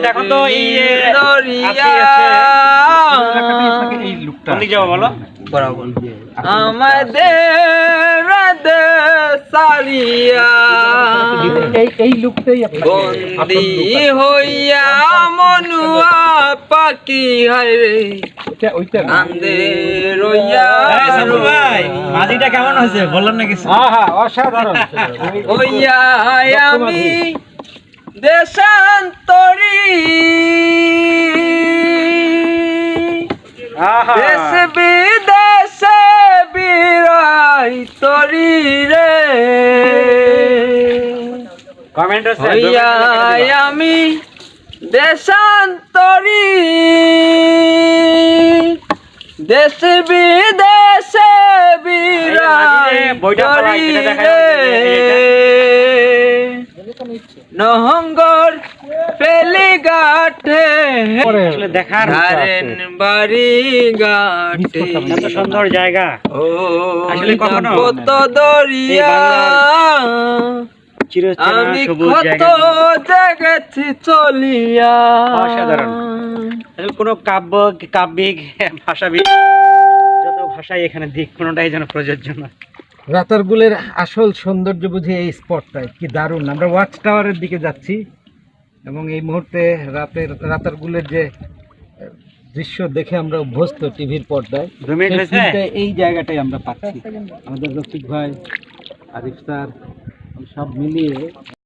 দেখো। তো এই বলো? আমাদের সারিয়া। এই এই লুকটাই আপনাকে বন্দি হইয়া মনুয়া পাখি হায় রে। ওইটা ওইটা না। কান্দে রইয়া এই সাবু ভাই মাঝিটা কেমন হয়েছে? বললাম না কিছু? আহা অসাধারণ। হইয়া আমি দেশান্তরী। দেশ বিদেশে বিরাই তরি রে। কমেন্ট আমি দেশান্তরী। দেশ বিদেশে নহঙ্গর পেলি গাঠে দেখার বাড়ি গাঠে সুন্দর জায়গা। ও আসলে কখনো কত দরিয়া। আমি কত দেখেছি চলিয়া। অসাধারণ। আসলে কোনো কাব্য কাব্যিক ভাষাবিক যত ভাষাই এখানে দিক কোনোটাই যেন প্রযোজ্য না। রাতারগুলের আসল সৌন্দর্য বুঝি এই স্পটটায় কি দারুণ। আমরা ওয়াচ টাওয়ারের দিকে যাচ্ছি এবং এই মুহূর্তে রাতের রাতারগুলের যে দৃশ্য দেখে আমরা অভ্যস্ত টিভির পর্দায় এই জায়গাটাই আমরা পাচ্ছি। আমাদের রফিক ভাই আরিফ স্যার সব মিলিয়ে